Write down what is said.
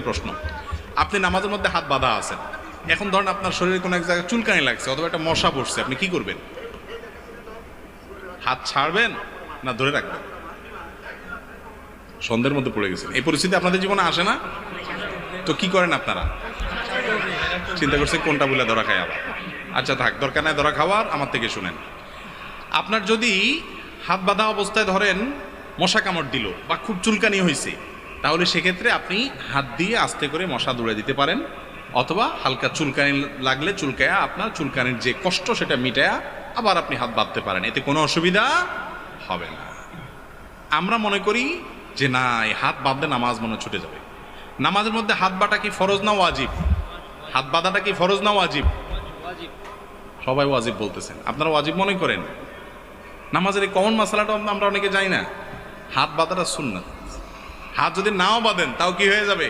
প্রশ্ন। আপনি নামাজের মধ্যে হাত বাঁধা আছেন। এখন ধরেন আপনার শরীরে কোনো এক জায়গায় চুলকানি লাগছে অথবা একটা মশা বসছে আপনি কি করবেন? হাত ছাড়বেন না ধরে রাখবেন? সন্ধ্যের মধ্যে পড়ে গেছেন। এই পরিস্থিতি আপনাদের জীবনে আসে না? তো কি করেন আপনারা? চিন্তা করছে কোনটা বলে ধরা খায় আবার। আচ্ছা থাক, দরকার নাই ধরা খাওয়ার আমার থেকে শুনেন। আপনার যদি হাত বাঁধা অবস্থায় ধরেন মশা কামড় দিল বা খুব চুলকানি হয়েছে তাহলে সেক্ষেত্রে আপনি হাত দিয়ে আস্তে করে মশা দৌড়ে দিতে পারেন, অথবা হালকা চুলকানি লাগলে চুলকায়া আপনার চুলকানির যে কষ্ট সেটা মিটায়া আবার আপনি হাত বাঁধতে পারেন। এতে কোনো অসুবিধা হবে না। আমরা মনে করি যে না, এই হাত বাঁধলে নামাজ মনে ছুটে যাবে। নামাজের মধ্যে হাত বাটা কি ফরজ না ওয়াজিব? হাত বাঁধাটা কি ফরজ না ওয়াজিব? সবাই ওয়াজিব বলতেছেন। আপনারা ওয়াজিব মনে করেন? নামাজের এই কমন মশলাটা আমরা অনেকে জানি না। হাত বাঁধাটা শুন না হাত যদি নাও বাঁধেন তাও কি হয়ে যাবে?